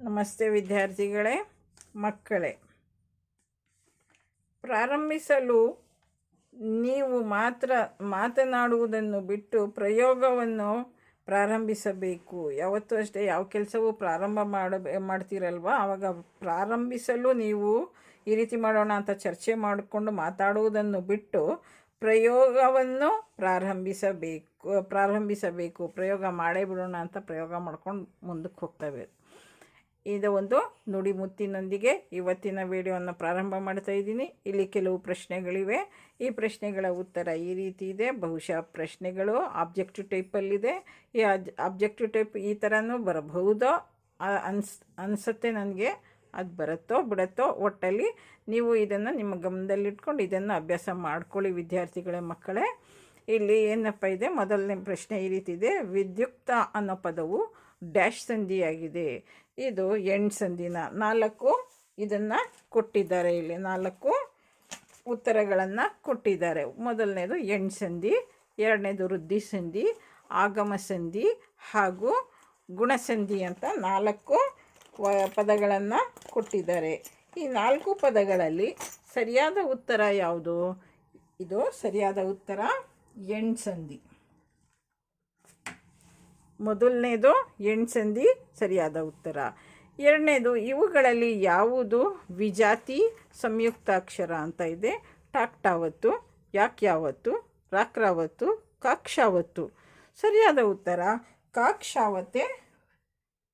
ನಮಸ್ತೆ ವಿದ್ಯಾರ್ಥಿಗಳೇ, ಮಕ್ಕಳೇ. ಪ್ರಾರಂಭಿಸಲು ನೀವು ಮಾತ್ರ ಮಾತನಾಡುವುದನ್ನು ಬಿಟ್ಟು ಪ್ರಯೋಗವನ್ನು ಪ್ರಾರಂಭಿಸಬೇಕು. ಯಾವತ್ತೂ ಅಷ್ಟೇ ಯಾವ ಕೆಲಸವೂ ಪ್ರಾರಂಭ ಮಾಡಬೇ ಮಾಡ್ತೀರಲ್ವ? ಆವಾಗ ಪ್ರಾರಂಭಿಸಲು ನೀವು ಈ ರೀತಿ ಮಾಡೋಣ ಅಂತ ಚರ್ಚೆ ಮಾಡಿಕೊಂಡು ಮಾತಾಡುವುದನ್ನು ಬಿಟ್ಟು ಪ್ರಯೋಗವನ್ನು ಪ್ರಾರಂಭಿಸಬೇಕು ಪ್ರಾರಂಭಿಸಬೇಕು. ಪ್ರಯೋಗ ಮಾಡೇ ಬಿಡೋಣ ಅಂತ ಪ್ರಯೋಗ ಮಾಡ್ಕೊಂಡು ಮುಂದಕ್ಕೆ ಹೋಗ್ತವೆ. ಇದು ಒಂದು ನುಡಿಮುತ್ತಿನೊಂದಿಗೆ ಇವತ್ತಿನ ವಿಡಿಯೋವನ್ನು ಪ್ರಾರಂಭ ಮಾಡ್ತಾ ಇದ್ದೀನಿ. ಇಲ್ಲಿ ಕೆಲವು ಪ್ರಶ್ನೆಗಳಿವೆ. ಈ ಪ್ರಶ್ನೆಗಳ ಉತ್ತರ ಈ ರೀತಿ ಇದೆ. ಬಹುಶಃ ಪ್ರಶ್ನೆಗಳು ಆಬ್ಜೆಕ್ಟಿವ್ ಟೈಪಲ್ಲಿದೆ ಈ ಆಬ್ಜೆಕ್ಟಿವ್ ಟೈಪ್ ಈ ಥರನೂ ಬರಬಹುದೋ? ಅನ್ಸ್, ಅನಿಸುತ್ತೆ ನನಗೆ. ಅದು ಬರುತ್ತೋ ಬಿಡುತ್ತೋ ಒಟ್ಟಲ್ಲಿ ನೀವು ಇದನ್ನು ನಿಮ್ಮ ಗಮನದಲ್ಲಿಟ್ಕೊಂಡು ಇದನ್ನು ಅಭ್ಯಾಸ ಮಾಡ್ಕೊಳ್ಳಿ ವಿದ್ಯಾರ್ಥಿಗಳೇ, ಮಕ್ಕಳೇ. ಇಲ್ಲಿ ಏನಪ್ಪ ಇದೆ? ಮೊದಲನೇ ಪ್ರಶ್ನೆ ಈ ರೀತಿ ಇದೆ. ವಿದ್ಯುಕ್ತ ಅನ್ನೋ ಪದವು ಡ್ಯಾಶ್ ಸಂಧಿಯಾಗಿದೆ. ಇದು ಎಂಟು ಸಂಧಿನ ನಾಲ್ಕು ಇದನ್ನು ಕೊಟ್ಟಿದ್ದಾರೆ ಇಲ್ಲಿ. ನಾಲ್ಕು ಉತ್ತರಗಳನ್ನು ಕೊಟ್ಟಿದ್ದಾರೆ. ಮೊದಲನೇದು ಎಂಟು ಸಂಧಿ ಎರಡನೇದು ವೃದ್ಧಿ ಸಂಧಿ ಆಗಮ ಸಂಧಿ ಹಾಗೂ ಗುಣಸಂಧಿ ಅಂತ ನಾಲ್ಕು ಪದಗಳನ್ನು ಕೊಟ್ಟಿದ್ದಾರೆ. ಈ ನಾಲ್ಕು ಪದಗಳಲ್ಲಿ ಸರಿಯಾದ ಉತ್ತರ ಯಾವುದು? ಇದು ಸರಿಯಾದ ಉತ್ತರ ಎಂಟು ಸಂಧಿ ಮೊದಲನೇದು ಎಂಟು ಸಂಧಿ ಸರಿಯಾದ ಉತ್ತರ. ಎರಡನೇದು, ಇವುಗಳಲ್ಲಿ ಯಾವುದು ವಿಜಾತಿ ಸಂಯುಕ್ತಾಕ್ಷರ ಅಂತ ಇದೆ? ಟಾಕ್ಟಾವತ್ತು, ಯಾಕ್ಯಾವತ್ತು, ರಾಕ್ರಾವತ್ತು, ಕಾಕ್ಷಾವತ್ತು. ಸರಿಯಾದ ಉತ್ತರ. ಕಾಕ್ಷಾವತೆ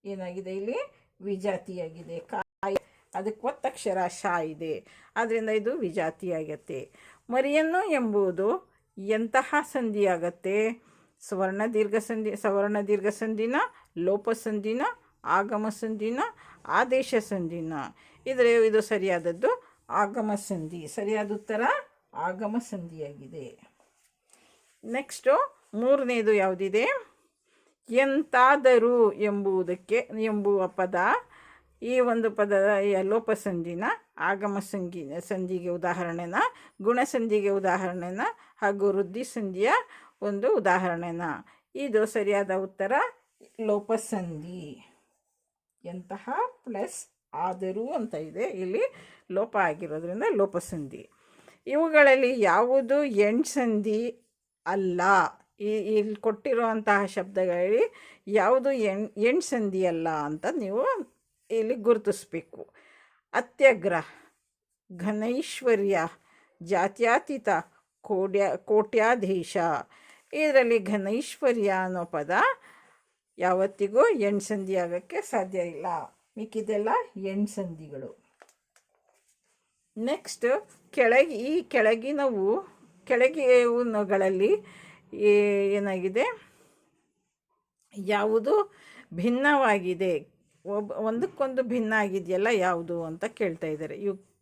ಏನಾಗಿದೆ ಇಲ್ಲಿ? ವಿಜಾತಿಯಾಗಿದೆ. ಕಾಯಿ ಅದಕ್ಕೆ ಒತ್ತಕ್ಷರ ಶಾ ಇದೆ. ಆದ್ದರಿಂದ ಇದು ವಿಜಾತಿಯಾಗತ್ತೆ. ಮರಿಯನ್ನು ಎಂಬುದು ಎಂತಹ ಸಂಧಿಯಾಗತ್ತೆ? ಸ್ವರ್ಣ ದೀರ್ಘ ಸಂಧಿ, ಸವರ್ಣ ದೀರ್ಘ ಸಂಧಿನ, ಲೋಪ ಸಂಧಿನ, ಆಗಮ ಸಂಧಿನ, ಆದೇಶ ಸಂಧಿನ. ಇದರ ಇದು ಸರಿಯಾದದ್ದು ಆಗಮ ಸಂಧಿ. ಸರಿಯಾದ ಉತ್ತರ ಆಗಮ ಸಂಧಿಯಾಗಿದೆ. ನೆಕ್ಸ್ಟು ಮೂರನೇದು ಯಾವುದಿದೆ? ಎಂತಾದರೂ ಎಂಬುದಕ್ಕೆ, ಎಂಬುವ ಪದ. ಈ ಒಂದು ಪದದ ಈ ಲೋಪ ಸಂಧಿನ, ಆಗಮ ಸಂಧಿ, ಸಂಧಿಗೆ ಉದಾಹರಣೆನ ಗುಣಸಂಧಿಗೆ ಉದಾಹರಣೆನ ಹಾಗೂ ವೃದ್ಧಿ ಸಂಧಿಯ ಒಂದು ಉದಾಹರಣೆನ. ಇದು ಸರಿಯಾದ ಉತ್ತರ, ಲೋಪಸಂಧಿ. ಎಂತಹ ಪ್ಲಸ್ ಆದರೂ ಅಂತ ಇದೆ. ಇಲ್ಲಿ ಲೋಪ ಆಗಿರೋದ್ರಿಂದ ಲೋಪಸಂಧಿ. ಇವುಗಳಲ್ಲಿ ಯಾವುದು ಎಣ್ಸಂಧಿ ಸಂಧಿ ಅಲ್ಲ? ಈ, ಇಲ್ಲಿ ಕೊಟ್ಟಿರುವಂತಹ ಶಬ್ದಗಳಲ್ಲಿ ಯಾವುದು ಎಣ್ ಎಣ್ಸಂಧಿ ಸಂಧಿ ಅಲ್ಲ ಅಂತ ನೀವು ಇಲ್ಲಿ ಗುರುತಿಸ್ಬೇಕು. ಅತ್ಯಗ್ರ ಘನೈಶ್ವರ್ಯ, ಜಾತ್ಯಾತೀತ, ಕೋಡ್ಯ, ಕೋಟ್ಯಾಧೀಶ ಇದರಲ್ಲಿ ಘನೈಶ್ವರ್ಯ ಅನ್ನೋ ಪದ ಯಾವತ್ತಿಗೂ ಎಣ್ಸಂಧಿ ಸಂಧಿ ಆಗೋಕ್ಕೆ ಸಾಧ್ಯ ಇಲ್ಲ. ಮಿಕ್ಕಿದೆಲ್ಲ ಎಣ್ಸಂಧಿಗಳು ನೆಕ್ಸ್ಟ್ ಕೆಳಗೆ, ಈ ಕೆಳಗಿನವು, ಕೆಳಗಿನವುಗಳಲ್ಲಿ ಏ- ಏನಾಗಿದೆ? ಯಾವುದು ಭಿನ್ನವಾಗಿದೆ? ಒಬ್ಬ ಒಂದಕ್ಕೊಂದು ಭಿನ್ನ ಆಗಿದೆಯಲ್ಲ ಯಾವುದು ಅಂತ ಕೇಳ್ತಾ ಇದ್ದಾರೆ. ಇವು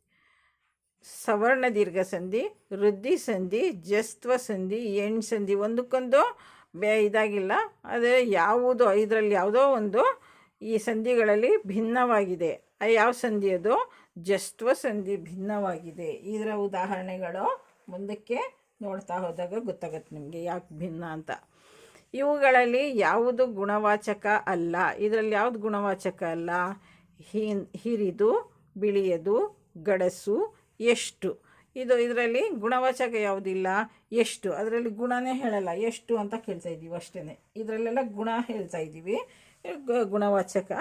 ಸವರ್ಣ ದೀರ್ಘ ಸಂಧಿ, ವೃದ್ಧಿ ಸಂಧಿ ಜಸ್ತ್ವ ಸಂಧಿ ಎಣ್ಣು ಸಂಧಿ ಒಂದಕ್ಕೊಂದು ಬೇ ಇದಾಗಿಲ್ಲ. ಆದರೆ ಯಾವುದು ಇದರಲ್ಲಿ ಯಾವುದೋ ಒಂದು ಈ ಸಂಧಿಗಳಲ್ಲಿ ಭಿನ್ನವಾಗಿದೆ. ಯಾವ ಸಂಧಿ ಅದು? ಜಸ್ತ್ವ ಸಂಧಿ ಭಿನ್ನವಾಗಿದೆ. ಇದರ ಉದಾಹರಣೆಗಳು ಮುಂದಕ್ಕೆ ನೋಡ್ತಾ ಹೋದಾಗ ಗೊತ್ತಾಗತ್ತೆ ನಿಮಗೆ ಯಾಕೆ ಭಿನ್ನ ಅಂತ. ಇವುಗಳಲ್ಲಿ ಯಾವುದು ಗುಣವಾಚಕ ಅಲ್ಲ? ಇದರಲ್ಲಿ ಯಾವುದು ಗುಣವಾಚಕ ಅಲ್ಲ? ಹಿರಿದು, ಬಿಳಿಯದು, ಗಡಸು ಎಷ್ಟು? ಇದು ಇದರಲ್ಲಿ ಗುಣವಾಚಕ ಯಾವುದಿಲ್ಲ? ಎಷ್ಟು? ಅದರಲ್ಲಿ ಗುಣನೇ ಹೇಳಲ್ಲ. ಎಷ್ಟು ಅಂತ ಕೇಳ್ತಾ ಇದ್ದೀವಿ ಅಷ್ಟೇ ಇದರಲ್ಲೆಲ್ಲ ಗುಣ ಹೇಳ್ತಾ ಇದ್ದೀವಿ. ಗುಣವಾಚಕ.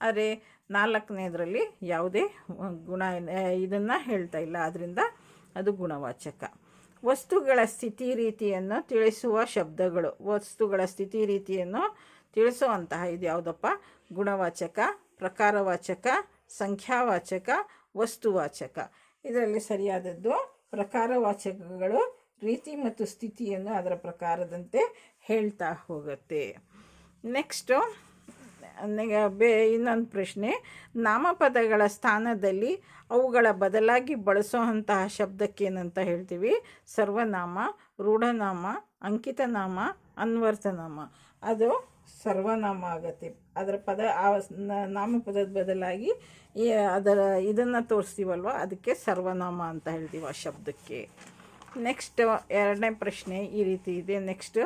ಆದರೆ ನಾಲ್ಕನೇದರಲ್ಲಿ ಯಾವುದೇ ಗುಣ ಇದನ್ನು ಹೇಳ್ತಾ ಇಲ್ಲ. ಅದರಿಂದ ಅದು ಗುಣವಾಚಕ. ವಸ್ತುಗಳ ಸ್ಥಿತಿ ರೀತಿಯನ್ನು ತಿಳಿಸುವ ಶಬ್ದಗಳು. ವಸ್ತುಗಳ ಸ್ಥಿತಿ ರೀತಿಯನ್ನು ತಿಳಿಸುವಂತಹ ಇದು ಯಾವುದಪ್ಪ? ಗುಣವಾಚಕ, ಪ್ರಕಾರವಾಚಕ, ಸಂಖ್ಯಾವಾಚಕ, ವಸ್ತುವಾಚಕ. ಇದರಲ್ಲಿ ಸರಿಯಾದದ್ದು ಪ್ರಕಾರವಾಚಕಗಳು ರೀತಿ ಮತ್ತು ಸ್ಥಿತಿಯನ್ನು ಅದರ ಪ್ರಕಾರದಂತೆ ಹೇಳ್ತಾ ಹೋಗುತ್ತೆ. ನೆಕ್ಸ್ಟು ಬೇ, ಇನ್ನೊಂದು ಪ್ರಶ್ನೆ. ನಾಮಪದಗಳ ಸ್ಥಾನದಲ್ಲಿ ಅವುಗಳ ಬದಲಾಗಿ ಬಳಸುವಂತಹ ಶಬ್ದಕ್ಕೇನಂತ ಹೇಳ್ತೀವಿ. ಸರ್ವನಾಮ, ರೂಢನಾಮ, ಅಂಕಿತನಾಮ ಅನ್ವರ್ತನಾಮ ಅದು ಸರ್ವನಾಮ ಆಗತ್ತೆ ಅದರ ಪದ ಆ ಪದದ ನಾಮಪದದ ಬದಲಾಗಿ ಅದರ ಇದನ್ನು ತೋರಿಸ್ತೀವಲ್ವ? ಅದಕ್ಕೆ ಸರ್ವನಾಮ ಅಂತ ಹೇಳ್ತೀವಿ ಆ ಶಬ್ದಕ್ಕೆ. ನೆಕ್ಸ್ಟ್ ಎರಡನೇ ಪ್ರಶ್ನೆ ಈ ರೀತಿ ಇದೆ. ನೆಕ್ಸ್ಟ್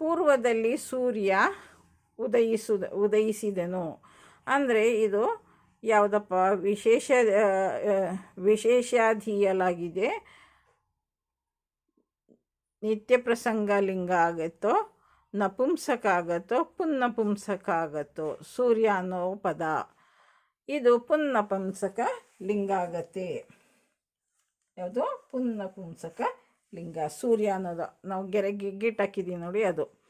ಪೂರ್ವದಲ್ಲಿ ಸೂರ್ಯ ಉದಯಿಸುದ ಉದಯಿಸಿದನು. ಅಂದರೆ ಇದು ಯಾವುದಪ್ಪ? ವಿಶೇಷ ವಿಶೇಷಾಧೀಯಲಾಗಿದೆ. ನಿತ್ಯ ಪ್ರಸಂಗ ಲಿಂಗ ಆಗತ್ತೋ ನಪುಂಸಕ ಆಗತ್ತೋ ಪುನ್ನಪುಂಸಕ ಆಗತ್ತೋ ಸೂರ್ಯ ಅನ್ನೋ ಪದ ಇದು ಪುನ್ನಪುಂಸಕ ಲಿಂಗ ಆಗತ್ತೆ ಯಾವುದು? ಪುನ್ನಪುಂಸಕ ಲಿಂಗ. ಸೂರ್ಯ ಅನ್ನೋದು ನಾವು ಗೆರೆ ಗಿ- ಗಿಟ್ ಹಾಕಿದ್ದೀವಿ ನೋಡಿ ಅದು.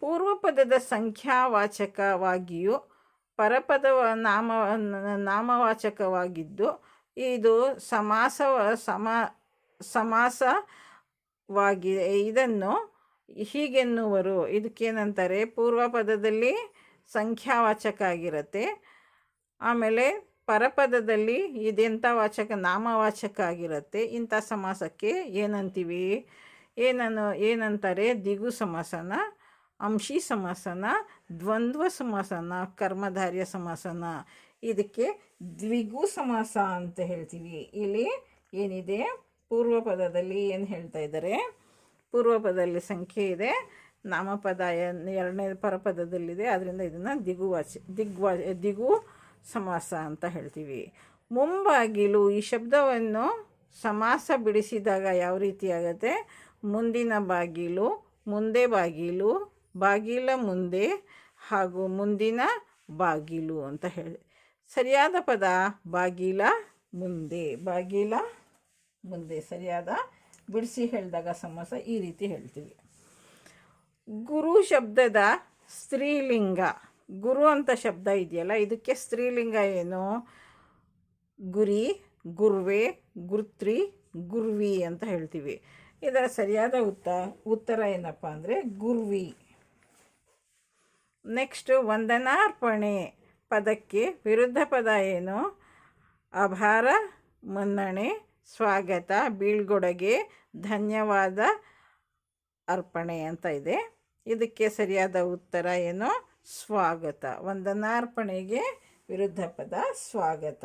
ಪೂರ್ವಪದದ ಸಂಖ್ಯಾವಾಚಕವಾಗಿಯೂ ಪರಪದ ನಾಮ ನಾಮವಾಚಕವಾಗಿದ್ದು ಇದು ಸಮಾಸ ಸಮ ಸಮಾಸವಾಗಿ ಇದನ್ನು ಹೀಗೆನ್ನುವರು. ಇದಕ್ಕೇನಂತಾರೆ ಪೂರ್ವ ಪದದಲ್ಲಿ ಸಂಖ್ಯಾವಾಚಕ ಆಗಿರುತ್ತೆ ಆಮೇಲೆ ಪರಪದದಲ್ಲಿ ಇದೆಂಥ ವಾಚಕ ನಾಮವಾಚಕ ಆಗಿರುತ್ತೆ ಇಂಥ ಸಮಾಸಕ್ಕೆ ಏನಂತೀವಿ? ಏನನ್ನು, ಏನಂತಾರೆ? ದಿಗು ಸಮಾಸನ, ಅಂಶಿ ಸಮಾಸನ, ದ್ವಂದ್ವ ಸಮಾಸನ, ಕರ್ಮಧಾರ್ಯ ಸಮಾಸನ. ಇದಕ್ಕೆ ದ್ವಿಗು ಸಮಾಸ ಅಂತ ಹೇಳ್ತೀವಿ. ಇಲ್ಲಿ ಏನಿದೆ? ಪೂರ್ವ ಪದದಲ್ಲಿ ಏನು ಹೇಳ್ತಾ ಇದ್ದಾರೆ? ಪೂರ್ವ ಪದದಲ್ಲಿ ಸಂಖ್ಯೆ ಇದೆ. ನಾಮಪದ ಎರಡನೇ ಪರಪದದಲ್ಲಿದೆ. ಅದರಿಂದ ಇದನ್ನು ದಿಗುವಾಚ, ದಿಗ್ವಾ, ದಿಗು ಸಮಾಸ ಅಂತ ಹೇಳ್ತೀವಿ. ಮುಂಬಾಗಿಲು ಈ ಶಬ್ದವನ್ನು ಸಮಾಸ ಬಿಡಿಸಿದಾಗ ಯಾವ ರೀತಿ ಆಗುತ್ತೆ? ಮುಂದಿನ ಬಾಗಿಲು, ಮುಂದೆ ಬಾಗಿಲು, ಬಾಗಿಲ ಮುಂದೆ ಹಾಗೂ ಮುಂದಿನ ಬಾಗಿಲು ಅಂತ ಹೇಳಿ. ಸರಿಯಾದ ಪದ ಬಾಗಿಲ ಮುಂದೆ ಬಾಗಿಲ ಮುಂದೆ, ಸರಿಯಾದ ಬಿಡಿಸಿ ಹೇಳಿದಾಗ ಸಮಾಸ ಈ ರೀತಿ ಹೇಳ್ತೀವಿ. ಗುರು ಶಬ್ದದ ಸ್ತ್ರೀಲಿಂಗ. ಗುರು ಅಂತ ಶಬ್ದ ಇದೆಯಲ್ಲ, ಇದಕ್ಕೆ ಸ್ತ್ರೀಲಿಂಗ ಏನು? ಗುರಿ, ಗುರುವೆ, ಗುರುತ್ರಿ, ಗುರ್ವಿ ಅಂತ ಹೇಳ್ತೀವಿ. ಇದರ ಸರಿಯಾದ ಉತ್ತ, ಉತ್ತರ ಏನಪ್ಪ ಅಂದರೆ ಗುರ್ವಿ. ನೆಕ್ಸ್ಟ್ ವಂದನಾರ್ಪಣೆ. ಪದಕ್ಕೆ ವಿರುದ್ಧ ಪದ ಏನು? ಅಭಾರ, ಮನ್ನಣೆ, ಸ್ವಾಗತ, ಬೀಳ್ಗೊಡುಗೆ ಧನ್ಯವಾದ ಅರ್ಪಣೆ ಅಂತ ಇದೆ. ಇದಕ್ಕೆ ಸರಿಯಾದ ಉತ್ತರ ಏನು? ಸ್ವಾಗತ. ವಂದನಾರ್ಪಣೆಗೆ ವಿರುದ್ಧ ಪದ ಸ್ವಾಗತ.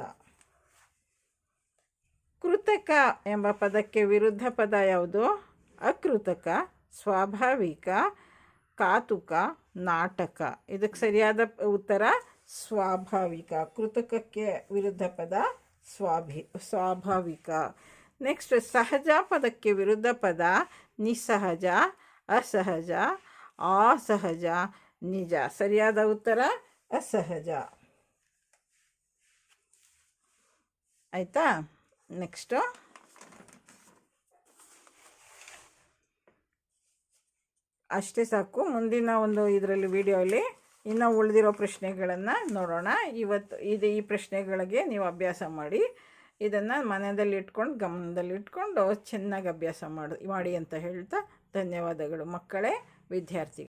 ಕೃತಕ ಎಂಬ ಪದಕ್ಕೆ ವಿರುದ್ಧ ಪದ ಯಾವುದು? ಅಕೃತಕ, ಸ್ವಾಭಾವಿಕ, ಕಾತುಕ, ನಾಟಕ. ಇದಕ್ಕೆ ಸರಿಯಾದ ಉತ್ತರ ಸ್ವಾಭಾವಿಕ. ಕೃತಕಕ್ಕೆ ವಿರುದ್ಧ ಪದ ಸ್ವಾಭಿ, ಸ್ವಾಭಾವಿಕ. ನೆಕ್ಸ್ಟ್ ಸಹಜ ಪದಕ್ಕೆ ವಿರುದ್ಧ ಪದ ನಿಸ್ಸಹಜ ಅಸಹಜ ಅಸಹಜ ನಿಜ ಸರಿಯಾದ ಉತ್ತರ ಅಸಹಜ ಆಯಿತಾ ನೆಕ್ಸ್ಟು ಅಷ್ಟೇ ಸಾಕು. ಮುಂದಿನ ಒಂದು ಇದರಲ್ಲಿ ವಿಡಿಯೋಲಿ ಇನ್ನೂ ಉಳಿದಿರೋ ಪ್ರಶ್ನೆಗಳನ್ನು ನೋಡೋಣ. ಇವತ್ತು ಇದು ಈ ಪ್ರಶ್ನೆಗಳಿಗೆ ನೀವು ಅಭ್ಯಾಸ ಮಾಡಿ. ಇದನ್ನು ಮನೆಯಲ್ಲಿ ಇಟ್ಕೊಂಡು ಗಮನದಲ್ಲಿ ಇಟ್ಕೊಂಡು ಚೆನ್ನಾಗಿ ಅಭ್ಯಾಸ ಮಾಡಿ ಮಾಡಿ ಅಂತ ಹೇಳ್ತಾ ಧನ್ಯವಾದಗಳು. ಮಕ್ಕಳೇ ವಿದ್ಯಾರ್ಥಿ